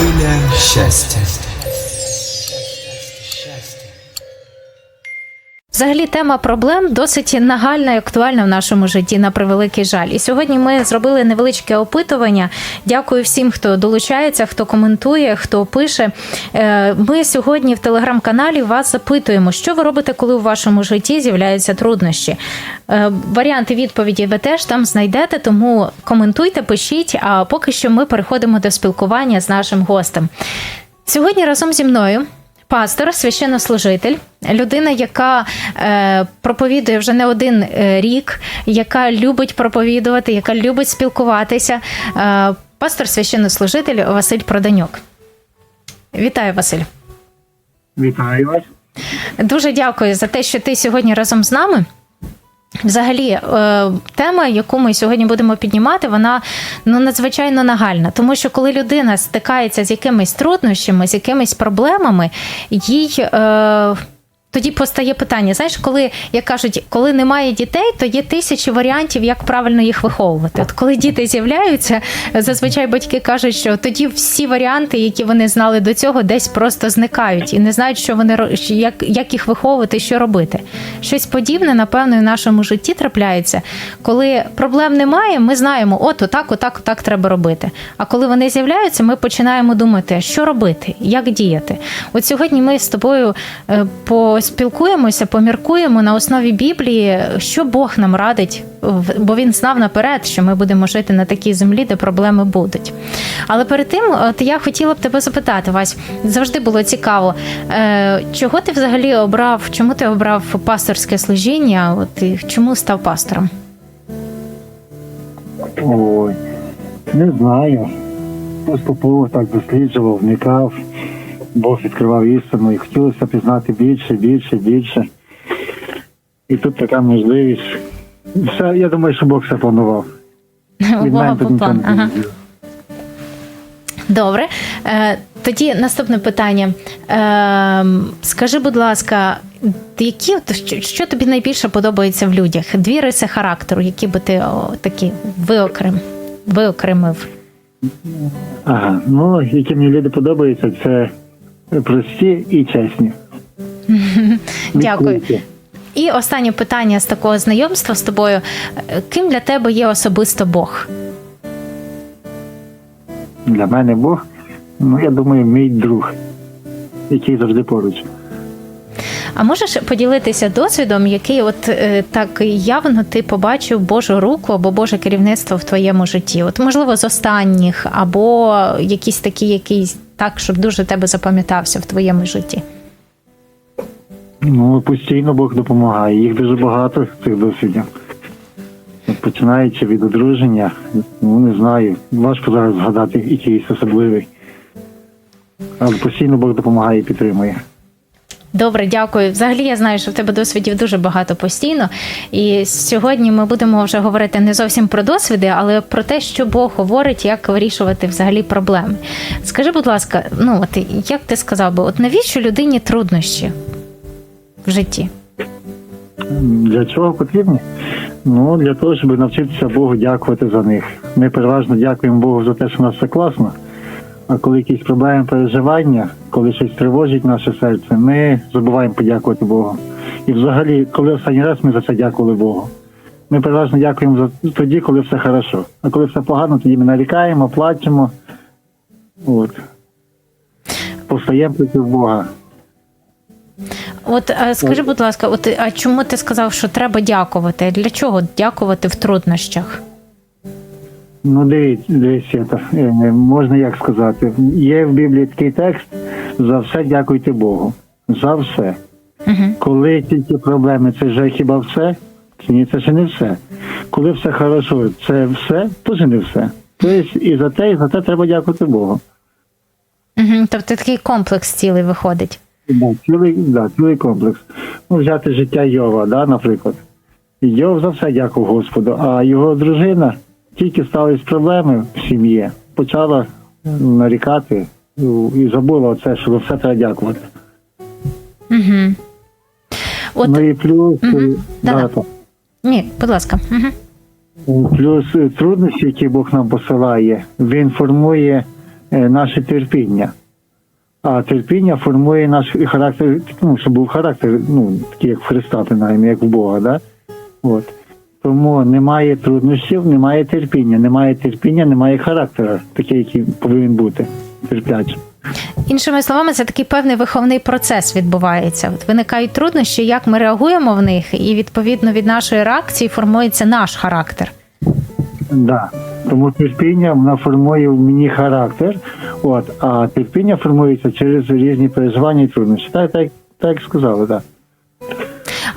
Хвиля щастя. Взагалі, тема проблем досить нагальна і актуальна в нашому житті на превеликий жаль. І сьогодні ми зробили невеличке опитування. Дякую всім, хто долучається, хто коментує, хто пише. Е, Ми сьогодні в телеграм-каналі вас запитуємо, що ви робите, коли у вашому житті з'являються труднощі. Е, Варіанти відповіді ви теж там знайдете, тому коментуйте, пишіть. А поки що ми переходимо до спілкування з нашим гостем. Сьогодні разом зі мною пастор, священнослужитель, людина, яка е, проповідує вже не один е, рік, яка любить проповідувати, яка любить спілкуватися. Е, пастор, священнослужитель Василь Проданюк. Вітаю, Василь. Вітаю вас. Дуже дякую за те, що ти сьогодні разом з нами. Взагалі, е, тема, яку ми сьогодні будемо піднімати, вона ну надзвичайно нагальна, тому що коли людина стикається з якимись труднощами, з якимись проблемами, їй. Тоді постає питання: знаєш, коли як кажуть, коли немає дітей, то є тисячі варіантів, як правильно їх виховувати. От коли діти з'являються, зазвичай батьки кажуть, що тоді всі варіанти, які вони знали до цього, десь просто зникають і не знають, що вони як, як їх виховувати, що робити. Щось подібне, напевно, в нашому житті трапляється. Коли проблем немає, ми знаємо, от отак, отак, отак треба робити. А коли вони з'являються, ми починаємо думати, що робити, як діяти. От сьогодні ми з тобою е, поспілкуємося, поміркуємо на основі Біблії, що Бог нам радить, бо він знав наперед, що ми будемо жити на такій землі, де проблеми будуть. Але перед тим, от я хотіла б тебе запитати, Вась, завжди було цікаво, е, чого ти взагалі обрав, чому ти обрав пасторське служіння? От і чому став пастором? Ой, не знаю. Поступово так досліджував, вникав, Бог відкривав істину і хотілося пізнати більше, більше, більше. І тут така можливість. Все, я думаю, що Бог все планував. Від Бога нічого не Ага. Добре. Е, тоді наступне питання. Е, скажи, будь ласка, які що тобі найбільше подобається в людях? Дві риси характеру, які би ти о, такі виокрем, виокремив? Ага. Ну, які мені люди подобаються, це прості і чесні. Дякую. І останнє питання з такого знайомства з тобою. Ким для тебе є особисто Бог? Для мене Бог, ну я думаю, мій друг, який завжди поруч. А можеш поділитися досвідом, який от е, так явно ти побачив Божу руку або Боже керівництво в твоєму житті? От можливо з останніх, або якийсь такий, якийсь так, щоб дуже тебе запам'ятався в твоєму житті? Ну, постійно Бог допомагає. Їх дуже багато цих досвідів. Починаючи від одруження, ну не знаю, важко зараз згадати якийсь особливий. Але постійно Бог допомагає і підтримує. Добре, дякую. Взагалі я знаю, що в тебе досвідів дуже багато постійно. І сьогодні ми будемо вже говорити не зовсім про досвіди, але про те, що Бог говорить, як вирішувати взагалі проблеми. Скажи, будь ласка, ну от як ти сказав би, от навіщо людині труднощі в житті? Для чого потрібні? Ну, для того, щоб навчитися Богу дякувати за них. Ми переважно дякуємо Богу за те, що у нас все класно. А коли якісь проблеми переживання, коли щось тривожить наше серце, ми забуваємо подякувати Богу. І взагалі, коли останній раз ми за це дякували Богу. Ми переважно дякуємо за тоді, коли все хорошо. А коли все погано, тоді ми нарікаємо, плачемо. От. Повстаємо проти Бога. От скажи, будь ласка, от а чому ти сказав, що треба дякувати? Для чого дякувати в труднощах? Ну, дивіться, дивіться, е, можна як сказати. Є в Біблії такий текст: за все дякуйте Богу. За все. Угу. Коли тільки проблеми, це вже хіба все? Ні, це ще не все. Коли все хорошо, це все, теж не все. Тобто і за те, і за те треба дякувати Богу. Угу. Тобто такий комплекс цілий виходить. Да, цілий, да, цілий комплекс. Ну, взяти життя Йова, да, наприклад. Йов за все дякував Господу, а його дружина тільки стались проблеми в сім'ї, почала нарікати і забула оце, що за все треба дякувати. Угу. От ну і плюс, е, Да-да. да, ні, будь ласка. Угу. плюс е, труднощі, які Бог нам посилає, він формує наше терпіння. А терпіння формує наш характер, ну, щоб був характер, ну, такий, як в Христа, принаймні, як в Бога. Да? От. Тому немає труднощів, немає терпіння. Немає терпіння, немає характера, такий, який повинен бути терплячим. Іншими словами, це такий певний виховний процес відбувається. От виникають труднощі, як ми реагуємо в них, і відповідно від нашої реакції формується наш характер. Да. Тому терпіння вона формує в мені характер, от, а терпіння формується через різні переживання і труднощі. Так, так, так сказали, так.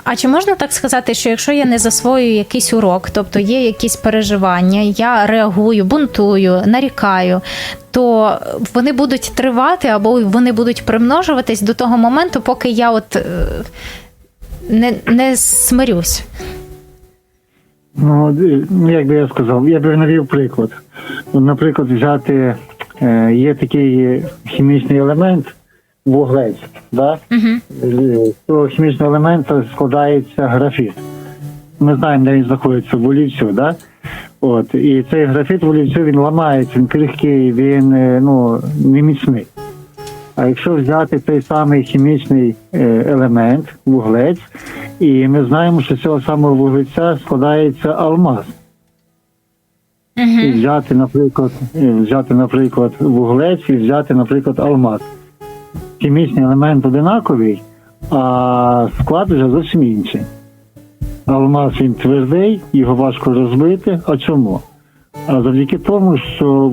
А чи можна так сказати, що якщо я не засвоюю якийсь урок, тобто є якісь переживання, я реагую, бунтую, нарікаю, то вони будуть тривати або вони будуть примножуватись до того моменту, поки я от е, не, не смирюсь. Ну, як би я сказав, я би навів приклад. Наприклад, взяти е, є такий хімічний елемент вуглець. Да? Угу. З цього хімічного елемента складається графіт. Ми знаємо, де він знаходиться в волівцю, да? От, і цей графіт в волівцю він ламається, він крихкий, він е, ну, не міцний. А якщо взяти той самий хімічний е, елемент, вуглець, і ми знаємо, що з цього самого вуглеця складається алмаз. І Угу. взяти, наприклад, е, взяти, наприклад, вуглець і взяти, наприклад, алмаз. Хімічний елемент одинаковий, а склад вже зовсім інший. Алмаз він твердий, його важко розбити. А чому? А завдяки тому, що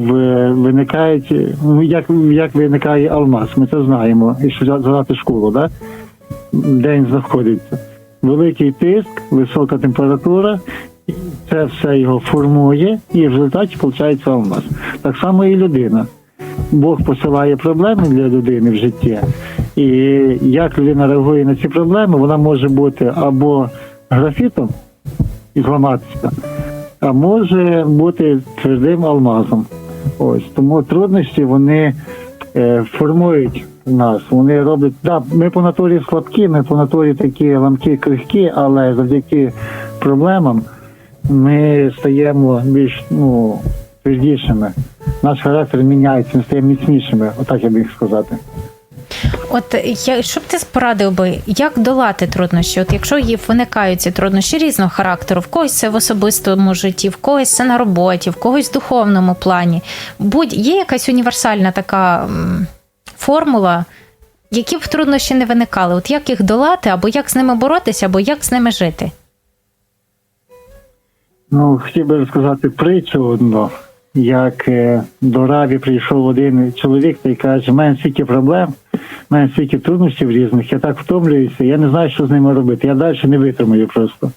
виникають, ну як, як виникає алмаз, ми це знаємо, якщо взя- згадати школу, да? де він знаходиться. Великий тиск, висока температура, це все його формує, і в результаті виходить алмаз. Так само і людина. Бог посилає проблеми для людини в житті, і як людина реагує на ці проблеми, вона може бути або графітом і зламатися, а може бути твердим алмазом. Ось тому труднощі вони е, формують нас. Вони роблять. Да, ми по натурі слабкі, ми по натурі такі ламкі, крихкі, але завдяки проблемам ми стаємо більш ну, твердішими. Наш характер міняється, ми стаємо міцнішими, отак я міг сказати. От я, що б ти порадив би, як долати труднощі? От якщо є виникають ці труднощі різного характеру, в когось це в особистому житті, в когось це на роботі, в когось в духовному плані. Будь є якась універсальна така формула, які б труднощі не виникали, от як їх долати, або як з ними боротися, або як з ними жити? Ну, хотів би розказати притчу одну. Як е, до Раві прийшов один чоловік та й каже, в мене стільки проблем, в мене стільки труднощів різних, я так втомлююся, я не знаю, що з ними робити. Я далі не витримаю просто.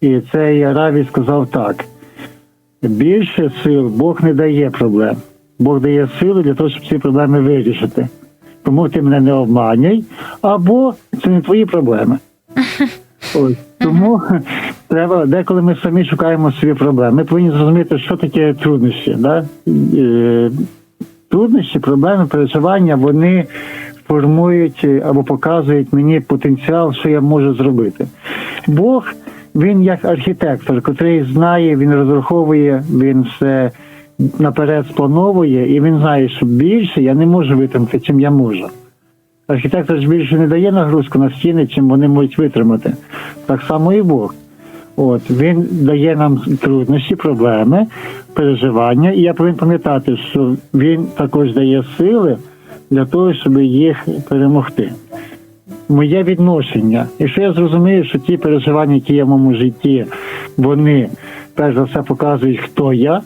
І цей Раві сказав так: більше сил Бог не дає проблем. Бог дає сили для того, щоб ці проблеми вирішити. Тому ти мене не обманюй, або це не твої проблеми. Ось тому треба деколи ми самі шукаємо собі проблеми. Ми повинні зрозуміти, що таке труднощі. Да? Е, Труднощі, проблеми, переживання, вони формують е, або показують мені потенціал, що я можу зробити. Бог, він як архітектор, котрий знає, він розраховує, він все наперед сплановує, і він знає, що більше я не можу витримати, чим я можу. Архітектор ж більше не дає нагрузку на стіни, чим вони можуть витримати. Так само і Бог. От він дає нам труднощі, проблеми, переживання, і я повинен пам'ятати, що він також дає сили для того, щоб їх перемогти. Моє відношення. Якщо я зрозумію, що ті переживання, які є в моєму житті, вони перш за все показують, хто я,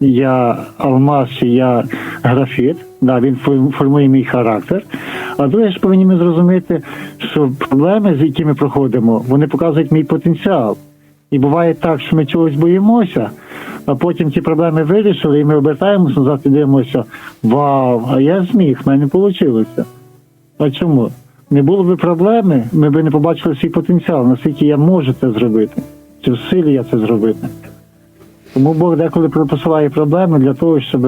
я алмаз, я графіт, да, він формує мій характер. А друге ж повинні ми зрозуміти, що проблеми, з якими проходимо, вони показують мій потенціал. І буває так, що ми чогось боїмося, а потім ці проблеми вирішили, і ми обертаємося назад і дивимося, вау, а я зміг, в мене вийшло. А чому? Не було б проблеми, ми б не побачили свій потенціал, наскільки я можу це зробити, чи в силі я це зробити. Тому Бог деколи посилає проблеми для того, щоб.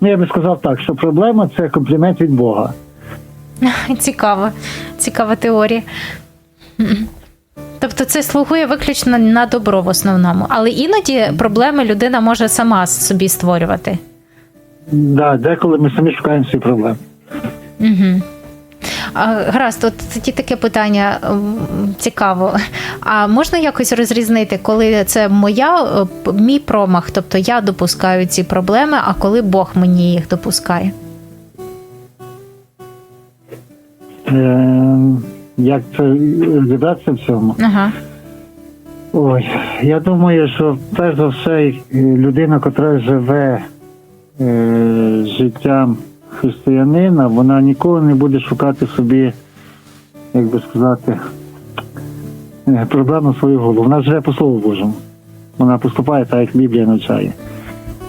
Ну, я би сказав так, що проблема це комплімент від Бога. Цікава, цікава теорія. Тобто це слугує виключно на добро в основному, але іноді проблеми людина може сама собі створювати. Да, деколи ми самі шукаємо свої проблеми. Угу. А, гаразд, от тоді таке питання цікаво. А можна якось розрізнити, коли це моя е, мій промах, тобто я допускаю ці проблеми, а коли Бог мені їх допускає? Як це розібратися в цьому? Ага. Ой, я думаю, що перш за все е, людина, яка живе е, життям християнина, вона ніколи не буде шукати собі, як би сказати, е, проблем на свою голову. Вона живе по Слову Божому. Вона поступає так, як Біблія навчає.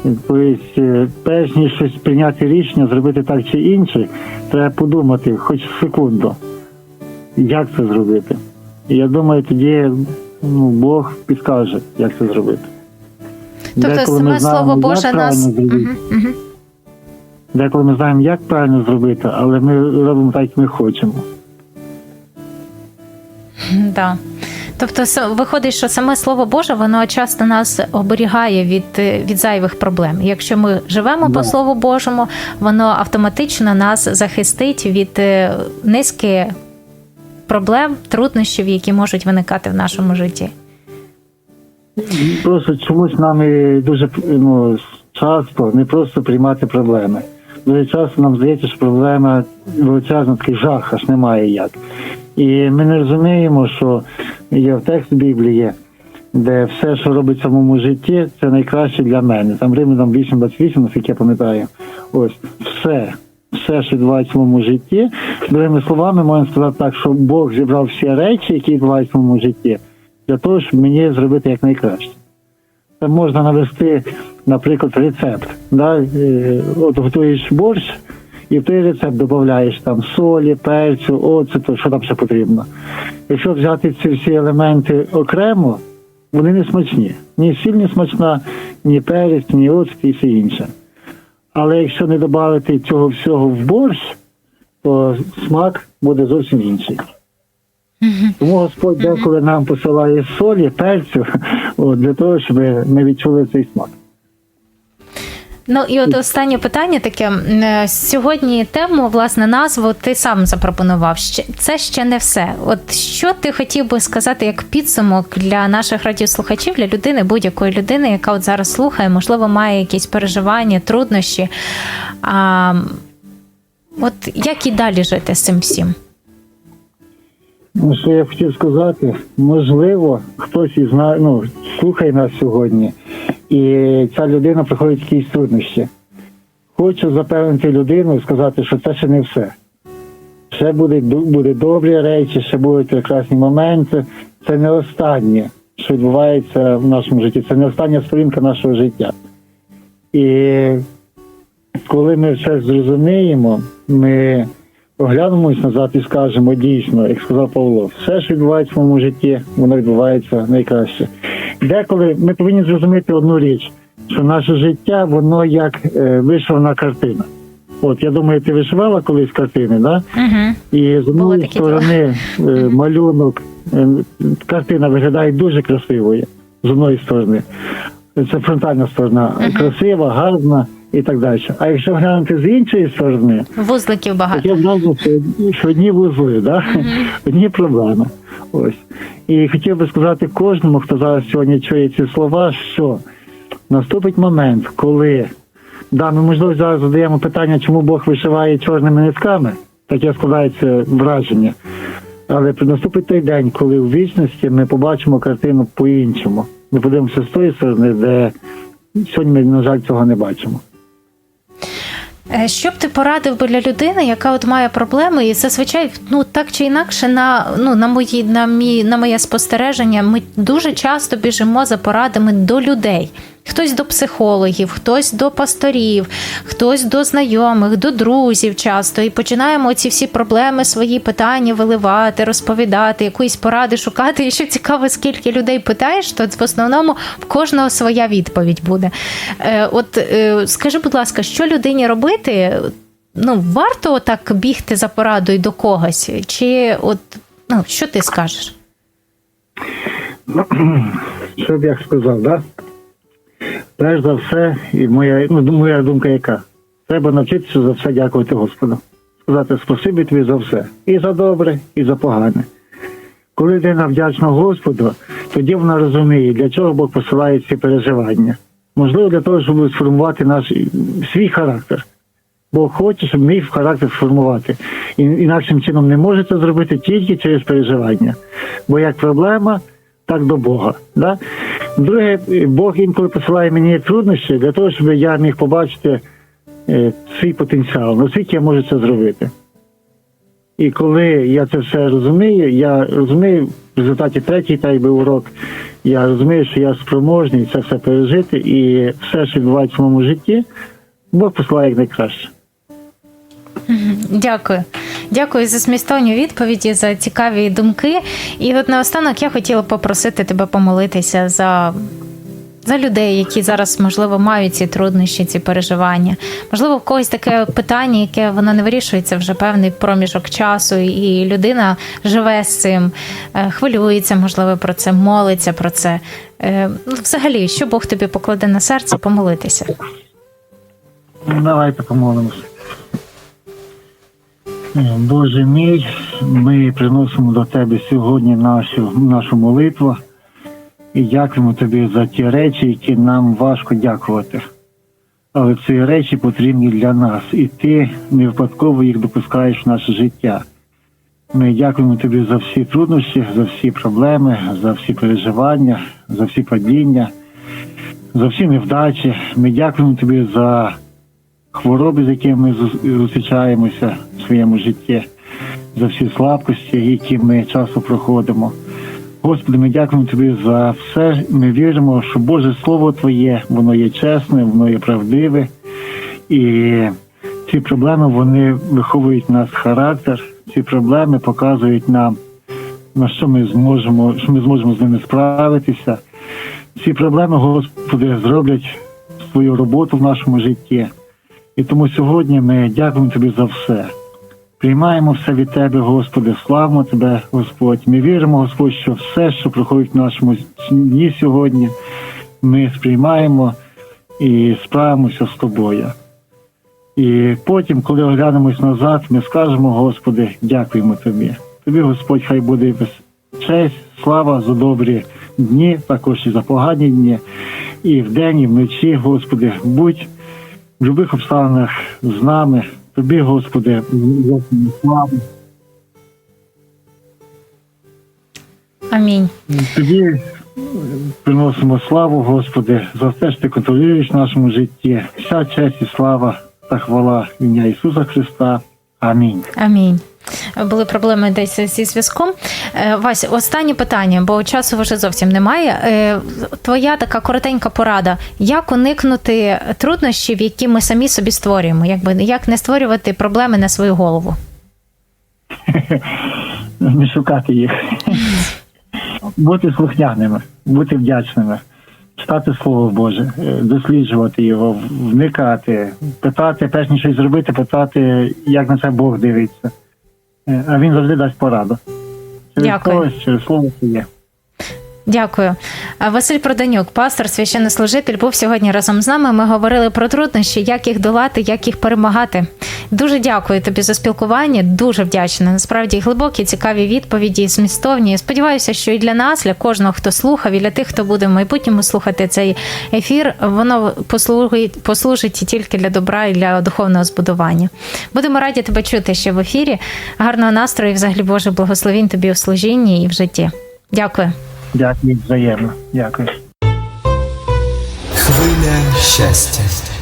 Тобто, е, перш ніж щось прийняти рішення, зробити так чи інше, треба подумати хоч секунду, як це зробити. І я думаю, тоді ну, Бог підкаже, як це зробити. Тобто Деколи саме знаємо, слово Боже нас. зробити. Угу, угу. Деколи ми знаємо, як правильно зробити, але ми робимо так, як ми хочемо. Да. Тобто, виходить, що саме слово Боже, воно часто нас оберігає від, е, від зайвих проблем. Якщо ми живемо по Слову Божому, воно автоматично нас захистить від е, низки проблем, труднощів, які можуть виникати в нашому житті. Просто чомусь нам дуже ну, часто не просто приймати проблеми. Дуже часто нам здається, що проблема величезна, такий жах, аж немає як. І ми не розуміємо, що є в тексті Біблії, де все, що робиться в моєму житті, це найкраще для мене. Там Римлянам 8.28, наскільки я пам'ятаю. Ось все. Все, що відбувається в моєму житті, другими словами, можна сказати так, що Бог зібрав всі речі, які відбуваються в моєму житті, для того, щоб мені зробити якнайкраще. Це можна навести, наприклад, рецепт. Да? Е, От готуєш борщ, і в той рецепт додаєш там солі, перцю, оцету, що там ще потрібно. Якщо взяти ці всі елементи окремо, вони не смачні. Ні сіль не смачна, ні перець, ні оцет і все інше. Але якщо не додати цього всього в борщ, то смак буде зовсім інший. Тому Господь деколи нам посилає солі, перцю, от, для того, щоб ми відчули цей смак. Ну і от останнє питання таке. Е, Сьогодні тему, власне, назву ти сам запропонував. Це ще не все. От що ти хотів би сказати як підсумок для наших радіослухачів, для людини, будь-якої людини, яка от зараз слухає, можливо, має якісь переживання, труднощі. А, от як і далі жити з цим всім? Ну, що я хотів сказати, можливо, хтось із нас ну, слухає нас сьогодні, і ця людина проходить якісь труднощі. Хочу запевнити людину і сказати, що це ще не все. Ще будуть, ду- будуть добрі речі, ще будуть прекрасні моменти. Це не останнє, що відбувається в нашому житті. Це не остання сторінка нашого життя. І коли ми все зрозуміємо, ми оглянемось назад і скажемо дійсно, як сказав Павло, все, що відбувається в моєму житті, воно відбувається найкраще. Деколи ми повинні зрозуміти одну річ, що наше життя, воно як е, вишивана картина. От я думаю, ти вишивала колись картини, да? Угу. І з однієї сторони е, малюнок, е, картина виглядає дуже красивою з одної сторони. Це фронтальна сторона, красива, гарна і так далі. А якщо глянути з іншої сторони, Вузликів багато. Таке враження, що, що одні вузли, да? одні проблеми. Ось. І хотів би сказати кожному, хто зараз сьогодні чує ці слова, що наступить момент, коли да, ми можливо зараз задаємо питання, чому Бог вишиває чорними нитками, таке складається враження. Але наступить той день, коли в вічності ми побачимо картину по-іншому. Ми подивимося з тої сторони, де сьогодні ми, на жаль, цього не бачимо. Е, Що б ти порадив би для людини, яка от має проблеми, і зазвичай ну так чи інакше, на ну на мої на мій на моє спостереження, ми дуже часто біжимо за порадами до людей. Хтось до психологів, хтось до пасторів, хтось до знайомих, до друзів часто. І починаємо ці всі проблеми, свої питання виливати, розповідати, якоїсь поради шукати. І що цікаво, скільки людей питаєш, то в основному в кожного своя відповідь буде. Е, от е, скажи, будь ласка, що людині робити? Ну, варто так бігти за порадою до когось? Чи от ну, що ти скажеш? Що б я сказав, да? Перш за все, і моя, ну, моя думка яка? Треба навчитися за все дякувати Господу. Сказати спасибі тобі за все. І за добре, і за погане. Коли людина вдячна Господу, тоді вона розуміє, для чого Бог посилає ці переживання. Можливо, для того, щоб сформувати наш свій характер. Бог хоче, щоб міг характер сформувати. І інакшим чином не може це зробити тільки через переживання. Бо як проблема, так до Бога. Да? Друге, Бог інколи посилає мені труднощі для того, щоб я міг побачити е, свій потенціал, наскільки я можу це зробити. І коли я це все розумію, я розумію в результаті третій та би урок, я розумію, що я спроможний це все пережити, і все, що відбувається в моєму житті, Бог посилає як найкраще. Дякую. Дякую за змістовні відповіді, за цікаві думки. І от наостанок я хотіла попросити тебе помолитися за. За людей, які зараз, можливо, мають ці труднощі, ці переживання. Можливо, в когось таке питання, яке воно не вирішується вже певний проміжок часу, і людина живе з цим, е, хвилюється, можливо, про це, молиться про це. Е, ну, Взагалі, що Бог тобі покладе на серце, помолитися. Ну, Давайте помолимося. Боже мій, ми приносимо до Тебе сьогодні нашу, нашу молитву і дякуємо Тобі за ті речі, які нам важко дякувати. Але ці речі потрібні для нас, і ти не випадково їх допускаєш в наше життя. Ми дякуємо тобі за всі труднощі, за всі проблеми, за всі переживання, за всі падіння, за всі невдачі. Ми дякуємо тобі за хвороби, з якими ми зу- зустрічаємося в своєму житті, за всі слабкості, які ми часто проходимо. Господи, ми дякуємо тобі за все. Ми віримо, що Боже Слово Твоє, воно є чесне, воно є правдиве. І ці проблеми вони виховують нас характер. Ці проблеми показують нам, на що ми зможемо, що ми зможемо з ними справитися. Ці проблеми, Господи, зроблять свою роботу в нашому житті. І тому сьогодні ми дякуємо Тобі за все. Приймаємо все від Тебе, Господи, славимо Тебе, Господь. Ми віримо, Господь, що все, що проходить в нашому дні сьогодні, ми сприймаємо і справимося з тобою. І потім, коли оглянемось назад, ми скажемо, Господи, дякуємо Тобі. Тобі, Господь, хай буде честь, слава за добрі дні, також і за погані дні. І вдень, і вночі, Господи, будь в будь-яких обставинах з нами. Тобі, Господи, Господи, слава. Амінь. Тобі приносимо славу, Господи, за те, що ти контролюєш в нашому житті. Вся честь і слава та хвала ім'я Ісуса Христа. Амінь. Амінь. Були проблеми десь зі зв'язком. Е, Вась, останнє питання, бо часу вже зовсім немає. Е, Твоя така коротенька порада: як уникнути труднощів, які ми самі собі створюємо? Якби як не створювати проблеми на свою голову? Не шукати їх. Бути слухняними, бути вдячними, читати Слово Боже, е, досліджувати його, вникати, питати, перш ніж щось зробити, питати, як на це Бог дивиться. Е, А він завжди дасть пораду. Через Дякую. когось, через слово своє. Дякую. Василь Проданюк, пастор, священнослужитель, був сьогодні разом з нами. Ми говорили про труднощі, як їх долати, як їх перемагати. Дуже дякую тобі за спілкування. Дуже вдячна. Насправді глибокі, цікаві відповіді, змістовні. Сподіваюся, що і для нас, для кожного, хто слухав, і для тих, хто буде в майбутньому слухати цей ефір, воно послужить, послужить тільки для добра і для духовного збудування. Будемо раді тебе чути ще в ефірі. Гарного настрою, і взагалі Боже благословінь тобі у служінні і в житті. Дякую. Дякую взаємно. Дякую. Хвиля щастя.